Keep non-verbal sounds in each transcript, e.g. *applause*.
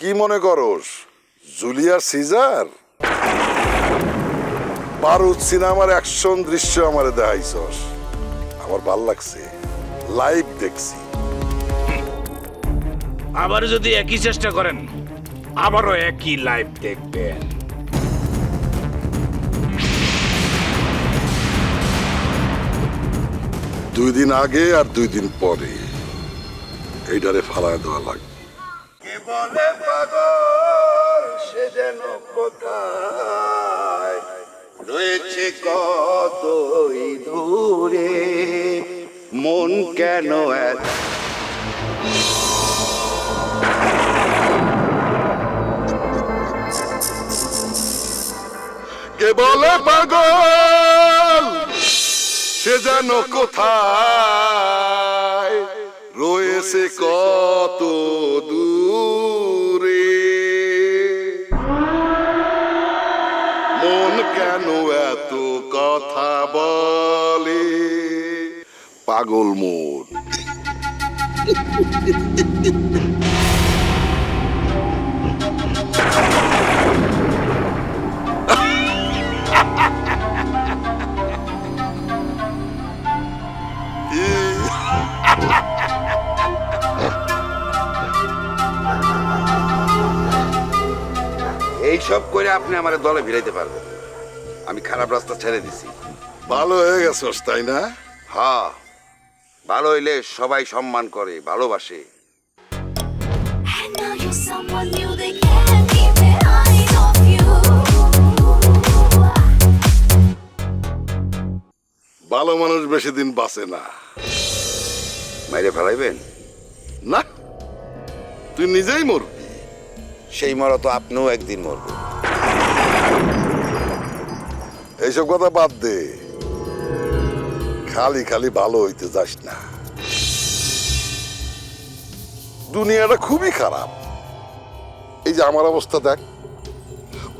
কি মনে করস? জুলিয়ার সিজার? বারুদ সিনেমার অ্যাকশন দৃশ্য আমারে দেখাইছস। আমার ভালো লাগছে। লাইভ দেখছি। আবার যদি একই চেষ্টা করেন আবারও একই লাইভ দেখবেন। দুই দিন আগে আর দুই দিন পরে। এইটারে ফালায় দেওয়া লাগবে। বলে পাগল, সে যেন কোথায়? রয়েছে কতই দূরে? মন কেন এত বলে পাগল? সে যেন কোথায়? রয়েছে কত দূরে? এত কথা বলে পাগল মন এইসব করে আপনি আমার দলে ভিড়াইতে পারবেন। আমি খারাপ রাস্তা ছেড়ে দিছি। ভালো হয়ে গেছস তাই না? হ্যাঁ। ভালো হইলে সবাই সম্মান করে ভালোবাসে। And now you're someone new, they can't keep their eyes off you. ভালো মানুষ বেশি দিন বাঁচে না। মাইরে ফেলাইবেন? না। তুই নিজেই মরবি। সেই মরা তো আপনিও একদিন মরবেন। এইসব কথা বাদ দে। খালি খালি ভালো হইতে যাস না। দুনিয়াটা খুবই খারাপ। এই যে আমার অবস্থা দেখ।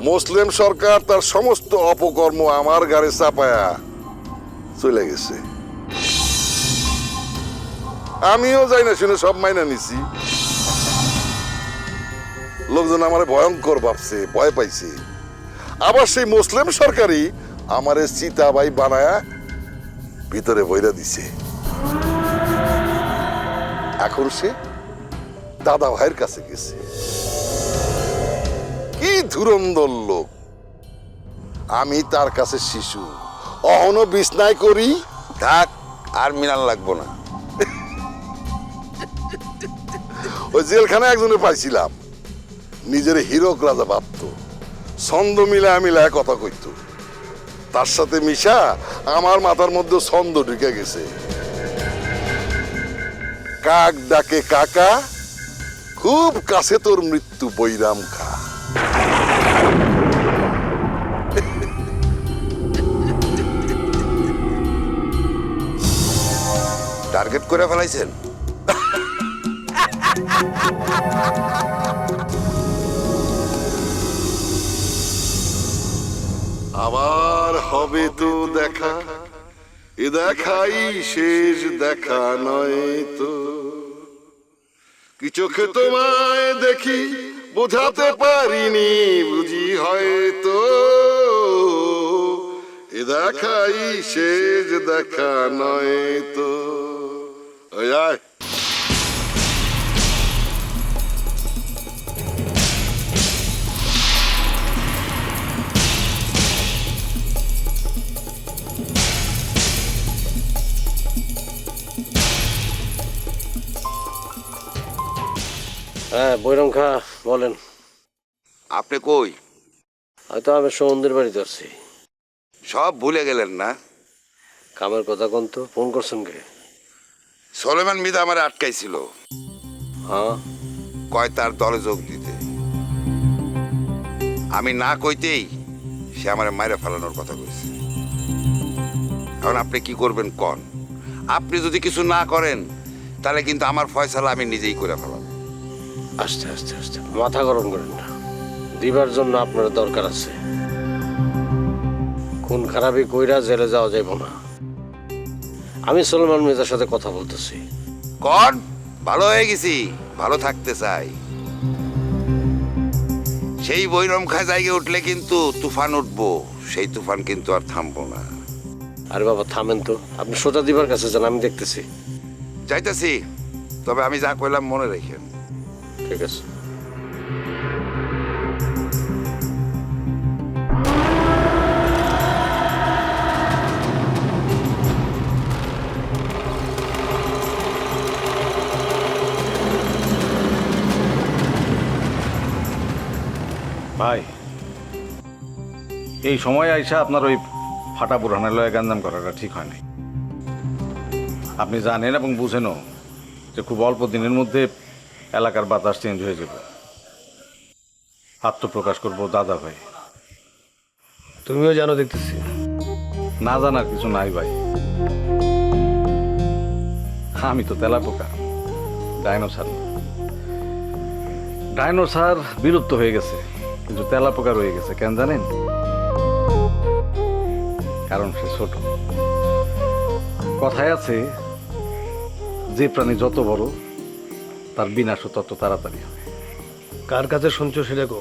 মুসলিম সরকার তার সমস্ত অপকর্ম আমার গাড়ি চাপায়া চলে গেছে। আমিও যাই না শুনে সব মাইনা নিছি। লোকজন আমার ভয়ঙ্কর ভাবছে, ভয় পাইছে। আবার সেই মুসলিম সরকারই আমারে চিতাবাই বানায়া ভিতরে বইরা দিছে। এখন সে দাদা ভাইয়ের কাছে গেছে। কি ধুরন্ধর লোক। আমি তার কাছে শিশু। অহনো বিছনায় করি। থাক আর মিনাল লাগবো না। *laughs* ওই জেলখানায় একজনে পাইছিলাম। নিজের হিরক রাজা ভাবত। ছন্দ মিলায় মিলায় কথা কইত। তার সাথে মিশা আমার মাথার মধ্যে ছন্দ ঢুকে গেছে। কাক ডাকে কাকা খুব কাছে তোর মৃত্যু বৈরাম খা। টার্গেট করে ফেলাইছেন? আবার হবে তো দেখা। এ দেখাই শেষ দেখা নয় তো। কি চোখে তোমায় দেখি বোঝাতে পারিনি, বুঝি হয়তো। এ দেখাই শেষ দেখা নয় তো। আয়। হ্যাঁ বৈরম খা বলেন। আপনি কই? হয়তো আমি সমুদ্রের বাড়িতে আছি। সব ভুলে গেলেন না? কামের কথা কোন তো? ফোন করছেন কে? সলেমান মিদা আমার আটকাইছিল। হ্যাঁ। কয় তার দলে যোগ দিতে। আমি না কইতেই সে আমার মায়েরা ফেলানোর কথা কইছে। এখন আপনি কি করবেন কন? আপনি যদি কিছু না করেন তাহলে কিন্তু আমার ফয়সালা আমি নিজেই করে ফেলাম আস্তে আস্তে আস্তে। মাথা গরম করেন না। দিবার জন্য আপনার দরকার আছে। খুন খারাপি কইরা জেলে যাওয়া যাইব না। আমি সলমান মির্জার সাথে কথা বলতেছি। কন? ভালো হয়ে গেছি। ভালো থাকতে চাই। সেই বৈরম খায় জায়গায় উঠলে কিন্তু তুফান উঠবো। সেই তুফান কিন্তু আর থামবো না। আরে বাবা থামেন তো। আপনি সোজা দিবার কাছে যান আমি দেখতেছি। যাইতেছি। তবে আমি যা কইলাম মনে রেখেন। ঠিক আছে। ভাই, এই সময় আইসা আপনার ওই ফাটা বুড়ানের লয়ে গাঞ্জাম করাটা ঠিক হয় নাই আপনি জানেন এবং বুঝেনও যে খুব অল্প দিনের মধ্যে এলাকার বাতাস চেঞ্জ হয়ে যাবে। আত্মপ্রকাশ করব দাদা ভাই। তুমিও জানো দেখতেছি। না জানার কিছু নাই ভাই। আমি তো তেলা পোকা ডাইনোসার। ডাইনোসার বিলুপ্ত হয়ে গেছে কিন্তু তেলা পোকা রয়ে গেছে কেন জানেন? কারণ সে ছোট। কথায় আছে যে প্রাণী যত বড় তার বিনাশও তত তাড়াতাড়ি হয় কার কাছে শুনছো সেটা কো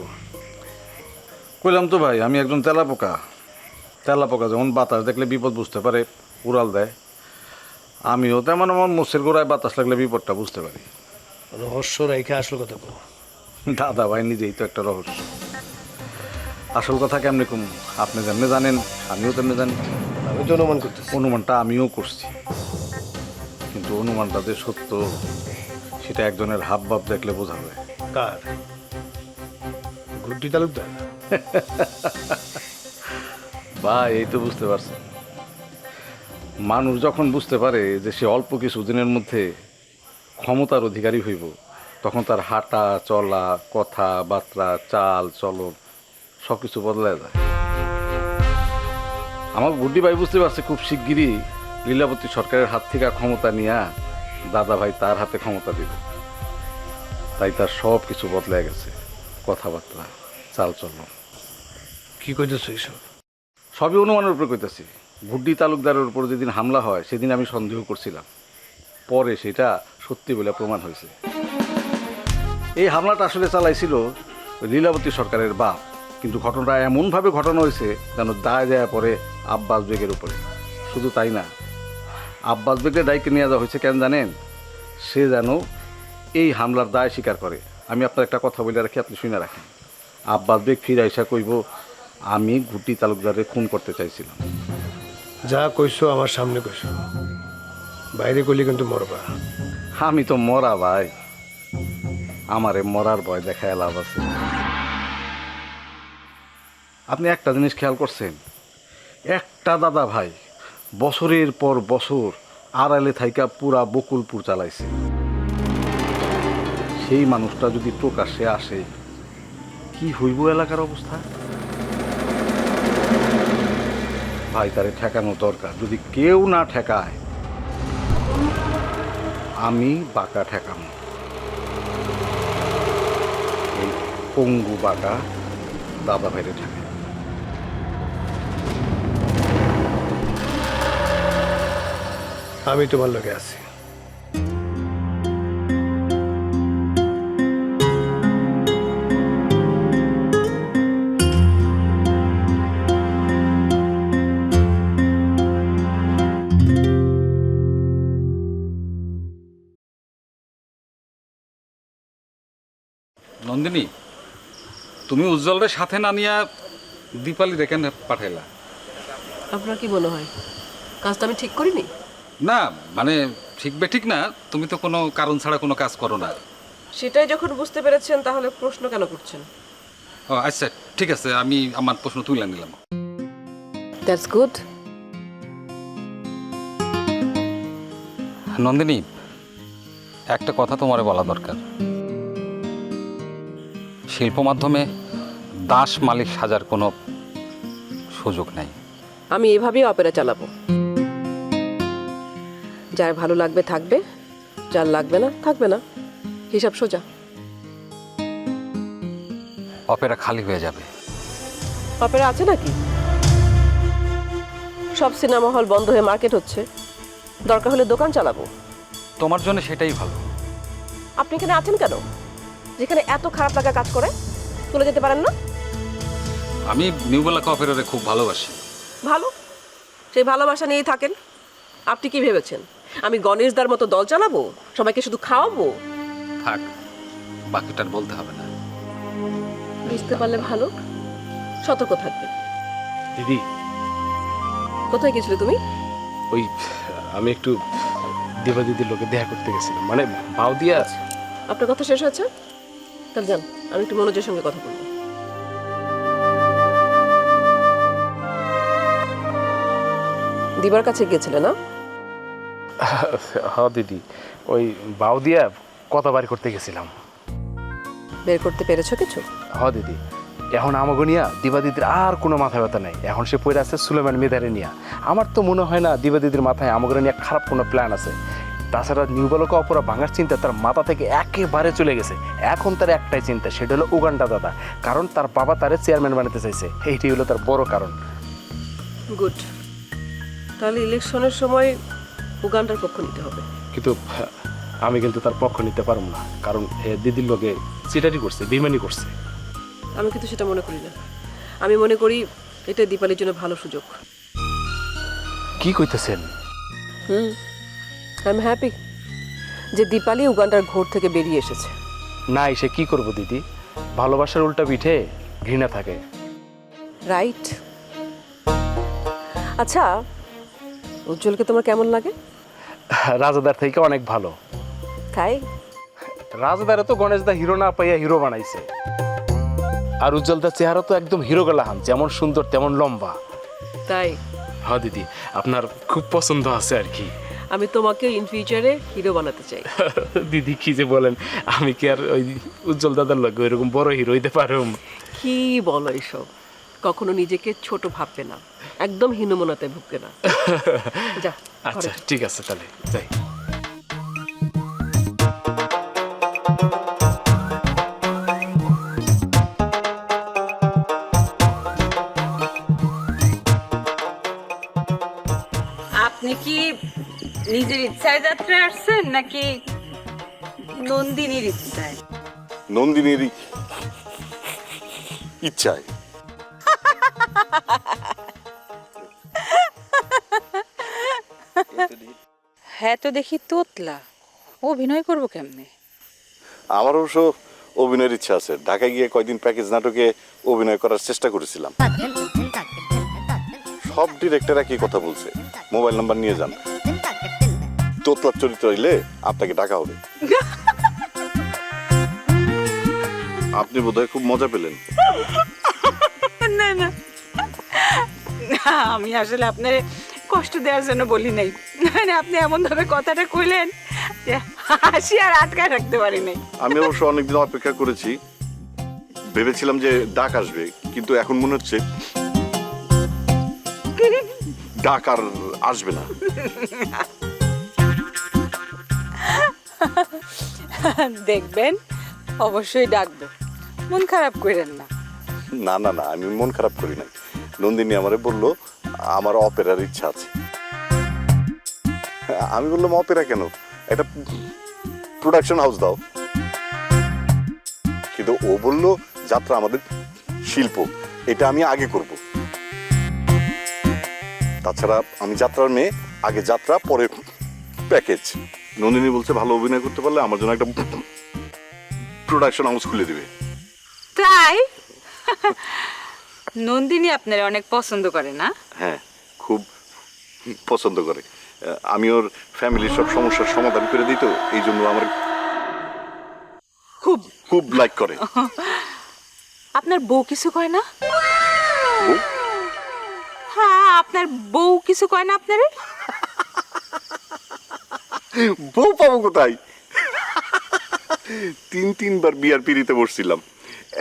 কইলাম তো ভাই আমি একজন তেলা পোকা তেলা পোকা যেমন বাতাস দেখলে বিপদ বুঝতে পারে উড়াল দেয়। আমিও তেমন আমার মোষের গোড়ায় বাতাস লাগলে বিপদটা বুঝতে পারি। রহস্য রেখে আসল কথা কো দাদা ভাই নিজেই তো একটা রহস্য। আসল কথা কেমনি কম? আপনি যেমনি জানেন আমিও তেমনি জানি। আমি তো অনুমান করতেছি। অনুমানটা আমিও করছি। কিন্তু অনুমানটা যে সত্য সেটা একজনের হাব ভাব দেখলে বোঝা যায়। কার? গুড্ডি তালুকদার? *laughs* বা এই তো বুঝতে পারছেন। মানুষ যখন বুঝতে পারে যে সে অল্প কিছু দিনের মধ্যে ক্ষমতার অধিকারী হইব তখন তার হাঁটা চলা কথাবার্তা চাল চলন সব কিছু বদলায় যায়। আমার গুড্ডি ভাই বুঝতে পারছে খুব শিগগিরই লীলাবতী সরকারের হাত থেকে ক্ষমতা নিয়ে দাদা ভাই তার হাতে ক্ষমতা দিবে তাই তার সব কিছু বদলে গেছে। কথাবার্তা চাল চলন কি কইতেছো এইসব সবই অনুমানের উপরে কইতেছি। গুড্ডি তালুকদারের উপর যেদিন হামলা হয় সেদিন আমি সন্দেহ করছিলাম। পরে সেটা সত্যি বলে প্রমাণ হয়েছে। এই হামলাটা আসলে চালাইছিল লীলাবতী সরকারের বাপ। কিন্তু ঘটনাটা এমনভাবে ঘটানো হয়েছে যেন দায় দেয়া পরে আব্বাস বেগের উপরে। শুধু তাই না আব্বাস বেগের দায়কে নিয়ে যাওয়া হয়েছে কেন জানেন? সে যেন এই হামলার দায় স্বীকার করে। আমি আপনার একটা কথা বলে রাখি আপনি শুনে রাখেন। আব্বাস বেগ ফিরে আইসা কইব আমি গুটি তালুকদারে খুন করতে চাইছিলাম। যা কইছো আমার সামনে কইছো। বাইরে কইলে কিন্তু মরবা। আমি তো মরা ভাই। আমারে মরার ভয় দেখায় লাভ আছে। আপনি একটা জিনিস খেয়াল করছেন? একটা দাদা ভাই বছরের পর বছর আড়ালে থাইকা পুরা বকুলপুর চালাইছে। সেই মানুষটা যদি প্রকাশ্যে আসে, কি হইব এলাকার অবস্থা? ভাই, তারে ঠেকানো দরকার। যদি কেউ না ঠেকায়, আমি বাঁকা ঠেকাম পঙ্গু বাঁকা দাদা ভাইরে ঠেকাই আমি তোমার লোকে আছি। নন্দিনী তুমি উজ্জ্বলের সাথে না নিয়া দীপালি রেখে পাঠাইলা? আপনার কি মনে হয়? কাজটা আমি ঠিক করিনি? না মানে ঠিক বে ঠিক না তুমি তো কোনো কারণ ছাড়া কোনো কাজ করো না। সেটাই যখন বুঝতে পেরেছেন তাহলে প্রশ্ন কেন করছেন? ও আচ্ছা ঠিক আছে আমি আমার প্রশ্ন তুলে নিলাম। দ্যাটস গুড নন্দিনী একটা কথা তোমারে বলা দরকার। শিল্প মাধ্যমে দাস মালিক সাজার কোনো সুযোগ নেই। আমি এভাবেই অপেরা চালাবো। যার ভালো লাগবে থাকবে যার লাগবে না থাকবে না। হিসাব সোজা। অপেরা খালি হয়ে যাবে। অপেরা আছে নাকি? সব সিনেমা হল বন্ধ হয়ে মার্কেট হচ্ছে। দরকার হলে দোকান চালাবো। তোমার জন্য সেটাই ভালো। আপনি এখানে আছেন কেন? যেখানে এত খারাপ লাগা কাজ করে চলে যেতে পারেন না? আমি নিউবেলা কফেরারে খুব ভালোবাসি। ভালো? সেই ভালোবাসা নিয়েই থাকেন। আপনি কি ভেবেছেন? আমি গণেশদার মতো দল চালাবো? সবাইকে শুধু খাওয়াবো? থাক বাকিটার বলতে হবে না। বুঝতে পারলে ভালো। সতর্ক থাকবে। দিদি। কোথায় গেছিলে তুমি? ওই আমি একটু দেবা দিদির লোকে দেখা করতে গেছিলাম। মানে বাউ দিয়া আপনার কথা শেষ হয়েছে? তাহলে যান আমি একটু মনোজের সঙ্গে কথা বলব। দিবার কাছে গিয়েছিলে না? হ দিদি ওই বাউ দিয়া কথা বাড়ি করতে গেছিলাম। বের করতে পেরেছ কিছু? হ দিদি এখন আমাকে নিয়া দিবা দিদির আর কোনো মাথা ব্যথা নাই। এখন সে পড়ে আছে সুলেমান মেদারে নিয়া। আমার তো মনে হয় না দিবা দিদির মাথায় আমাকে নিয়ে খারাপ কোনো প্ল্যান আছে। তাছাড়া নিউবালকে অপরা ভাঙার চিন্তা তার মাথা থেকে একেবারে চলে গেছে। এখন তার একটাই চিন্তা সেটা হলো উগান্ডা দাদা। কারণ তার বাবা তারে চেয়ারম্যান বানাতে চাইছে। এইটি হলো তার বড় কারণ। গুড তাহলে ইলেকশনের সময় উগান্ডার পক্ষ নিতে হবে। কিন্তু আমি কিন্তু তার পক্ষ নিতে পারব না কারণ এ দিদির লোকে চিটারি করছে বেমানি করছে। আমি কিন্তু সেটা মনে করি না। আমি মনে করি এটা দীপালির জন্য ভালো সুযোগ। কি কইতেছেন? হুম আই এম হ্যাপি যে দীপালি উগান্ডার ঘোর থেকে বেরিয়ে এসেছে। না এসে কি করব দিদি? ভালোবাসার উল্টা পিঠে ঘৃণা থাকে। রাইট আচ্ছা উজ্জ্বলকে তোমার কেমন লাগে? রাজাদার থেকে অনেক ভালো। তাই? রাজাদারে তো গণেশ দা হিরো না পাইয়া হিরো বানাইছে। আর উজ্জ্বলদার চেহারা তো একদম হিরো গেলাহান যেমন সুন্দর তেমন লম্বা। তাই? হ্যাঁ দিদি আপনার খুব পছন্দ আছে আর কি। আমি তোমাকে ইন ফিউচারে হিরো বানাতে চাই। *laughs* দিদি কি যে বলেন আমি কি আর ওই উজ্জ্বল দাদার লগে ওইরকম বড় হিরো হইতে পারুম? কি বলো এসব? কখনো নিজেকে ছোট ভাববে না। একদম হীনমনাতে ভুগবে না। *laughs* যা আচ্ছা ঠিক আছে তাহলে যাই। আপনি কি নিজের ইচ্ছায় যাত্রায় আসছেন নাকি নন্দিনীর ইচ্ছায়? নন্দিনীর ইচ্ছায়। হ্যাঁ তো দেখি তোতলা। অভিনয় করব কেমনে? আমার অবশ্য অভিনয়ের ইচ্ছা আছে। ঢাকায় গিয়ে কয়দিন প্যাকেজ নাটকে অভিনয় করার চেষ্টা করেছিলাম। সব ডিরেক্টর একই কথা বলছে? মোবাইল নাম্বার নিয়ে যান। তোতলার চরিত্র হইলে আপনাকে ডাকা হবে। আপনি বোধহয় খুব মজা পেলেন। না না। না, আমি আসলে আপনার কষ্ট দেওয়ার জন্য বলি নাই। মানে আপনি এমন ভাবে কথাটা কইলেন যে হাসি আর আটকায় রাখতে পারি নাই। আমি অবশ্য অনেকদিন অপেক্ষা করেছি। ভেবেছিলাম যে ডাক আসবে কিন্তু এখন মনে হচ্ছে ডাক আর আসবে না। দেখবেন অবশ্যই ডাকবে। মন খারাপ করেন না। না না না আমি মন খারাপ করি নাই। নন্দিনী আমারে বলল, আমার অপেরার ইচ্ছা আছে। আমি বললাম, অপেরা কেন? একটা প্রোডাকশন হাউস দাও। কিন্তু ও বলল, যাত্রা আমাদের শিল্প, এটা আমি আগে করব। তাছাড়া আমি যাত্রার মেয়ে, আগে যাত্রা, পরে প্যাকেজ নন্দিনী বলছে, ভালো অভিনয় করতে পারলে আমার জন্য একটা প্রোডাকশন হাউস খুলে দিবে। তাই? নন্দিনী আপনার অনেক পছন্দ করে না? হ্যাঁ খুব পছন্দ করে। আমি ওর ফ্যামিলির সব সমস্যার সমাধান করে দিত এই জন্য আমার খুব। খুব লাইক করে। আপনার বউ কিছু কয় না? হ্যাঁ আপনার বউ কিছু কয় না আপনারে? বউ পাবো কোথায়? তিন তিনবার বিয়ার পিড়িতে বসছিলাম।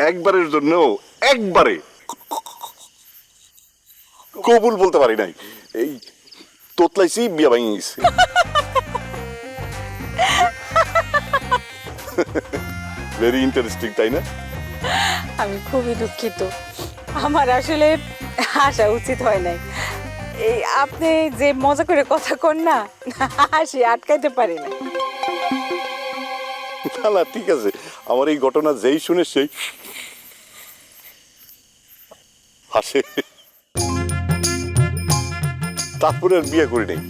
একবারের জন্য একবারে কবুল বলতে পারি নাই। এই তোতলাইছি বিয়া ভাঙিয়ে গেছে। ভেরি ইন্টারেস্টিং তাই না? আমি খুবই দুঃখিত। আমার আসলে হাসা উচিত হয় নাই। এই আপনি যে মজা করে কথা কন না হাসি আটকাইতে পারি না না না ঠিক আছে। আমার এই ঘটনা যেই শুনে সেই হাসে। তারপরে আর বিয়ে করি নাই।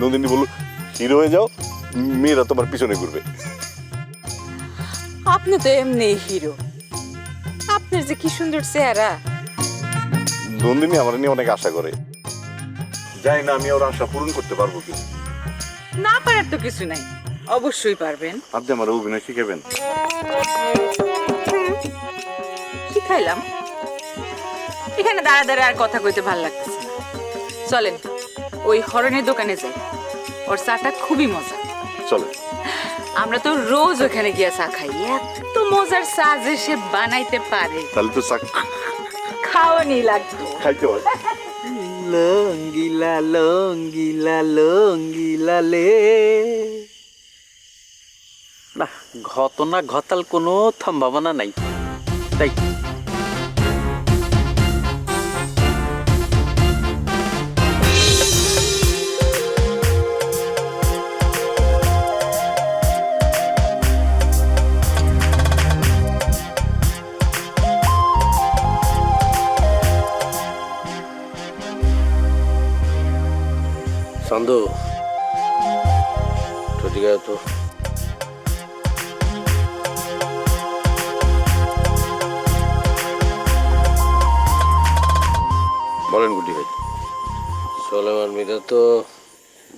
নন্দিনী বলল হিরো হয়ে যাও মেয়েরা তোমার পিছনে ঘুরবে। আপনি তো এমনি হিরো। আপনার যে কি সুন্দর চেহারা। নন্দিনী আমার নিয়ে অনেক আশা করে। জানি না আমি ওর আশা পূরণ করতে পারব কি না পারার তো কিছু নাই। অবশ্যই পারবেন। আপনি আমার অভিনয় শিখাবেন। শিখাইলাম। এখানে দাঁড়া দাঁড়া আর কথা কইতে ভালো লাগতেছে চলেন। ওই হরনের দোকানে যাই। ওর চাটা খুবই মজা। চলে। আমরা তো রোজ ওখানে গিয়ে চা খাই। এত মজার চা যে সে বানাইতে পারে। তাহলে তো চাক খাওয়ানি লাগতো খাইতে হয়। লঙ্গিলা লঙ্গিলা লঙ্গিলা লে না ঘটনা ঘটাল কোনো সম্ভাবনা নাই। তাই চান্দু ঠিক আছে তো। বলেন গুটি ভাই। সোলেমান মিদা তো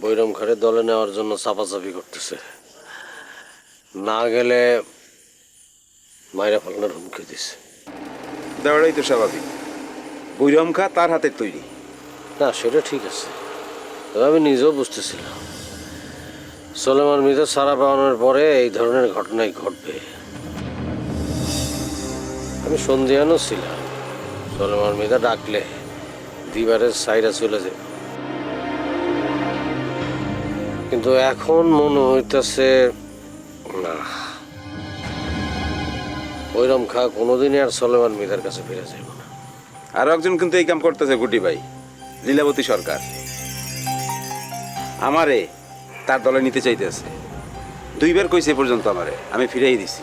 বৈরম খাড়ে দলে নেওয়ার জন্য চাপাচাপি করতেছে। না গেলে মায়েরা ফেলানোর হুমকি দিছে। দেওয়াটাই তো স্বাভাবিক। বৈরম খা তার হাতের তৈরি। না সেটা ঠিক আছে। আমি নিজেও বুঝতেছিলাম। সোলেমান মিদা সারা পাওয়ানোর পরে এই ধরনের ঘটনাই ঘটবে। আমি সন্ধিয়ানও ছিলাম। সোলেমান মিদা ডাকলে দিবারের সাইরা চলে যাবে। কিন্তু এখন মনে হইতেছে, না। ওইরম খা কোনোদিনই আর সলেমান মিদার কাছে ফিরে যাইব না। আর একজন কিন্তু এই কাম করতেছে গুটি ভাই, লীলাবতী সরকার। আমারে তার দলে নিতে চাইতেছে। দুইবার কইছে পর্যন্ত আমারে, আমি ফিরেই দিছি।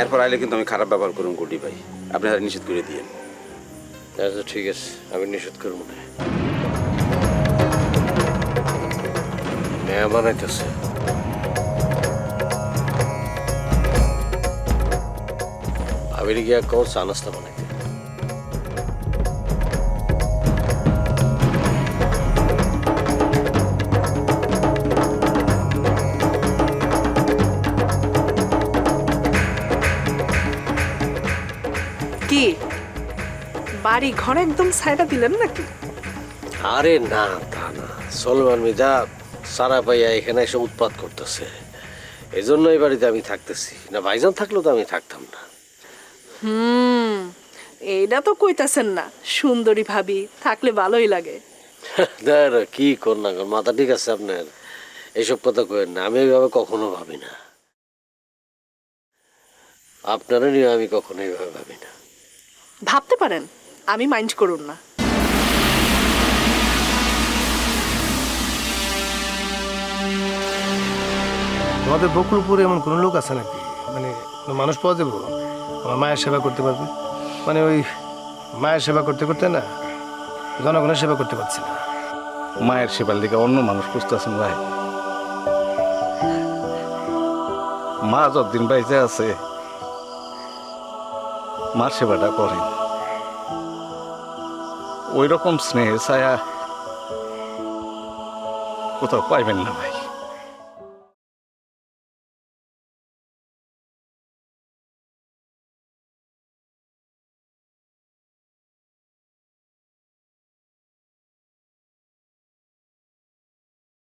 এরপর আইলে কিন্তু আমি খারাপ ব্যবহার করুন গুটি ভাই। আপনি নিষেধ করে দিয়ে আচ্ছা ঠিক আছে, আমি নিষেধ করব না। মেয়া বানাইতেছে। গিয়া কও চা নাস্তা বানাইতে বাড়ি ঘর একদম সাইডা দিলেন নাকি? আরে না তা না। সলমান মিদা সারা পাইয়া এখানে এসে উৎপাত করতেছে। এই জন্য এই বাড়িতে আমি থাকতেছি। না ভাইজান থাকলেও তো আমি থাকতাম না। হুম এইটা তো কইতাছেন না সুন্দরী ভাবি থাকলে ভালোই লাগে। *laughs* দেখ কি কর না কর মাথা ঠিক আছে আপনার? এইসব কথা কয়েন না আমি এইভাবে কখনো ভাবি না। আপনারা নিয়ে আমি কখনো এইভাবে ভাবি না। ভাবতে পারেন? আমি মাইন্ড করুন না। তোমাদের বকুলপুরে এমন কোনো লোক আছে নাকি? মানে মানুষ পাওয়া যাব আমার মায়ের সেবা করতে পারবে? মানে ওই মায়ের সেবা করতে করতে না জনগণের সেবা করতে পারছি না। মায়ের সেবার দিকে অন্য মানুষ খুঁজতেছেন ভাই। মা যতদিন বাইজে আছে মার সেবাটা করেন। ওই রকম স্নেহের ছায়া কোথাও পাইবেন না ভাই।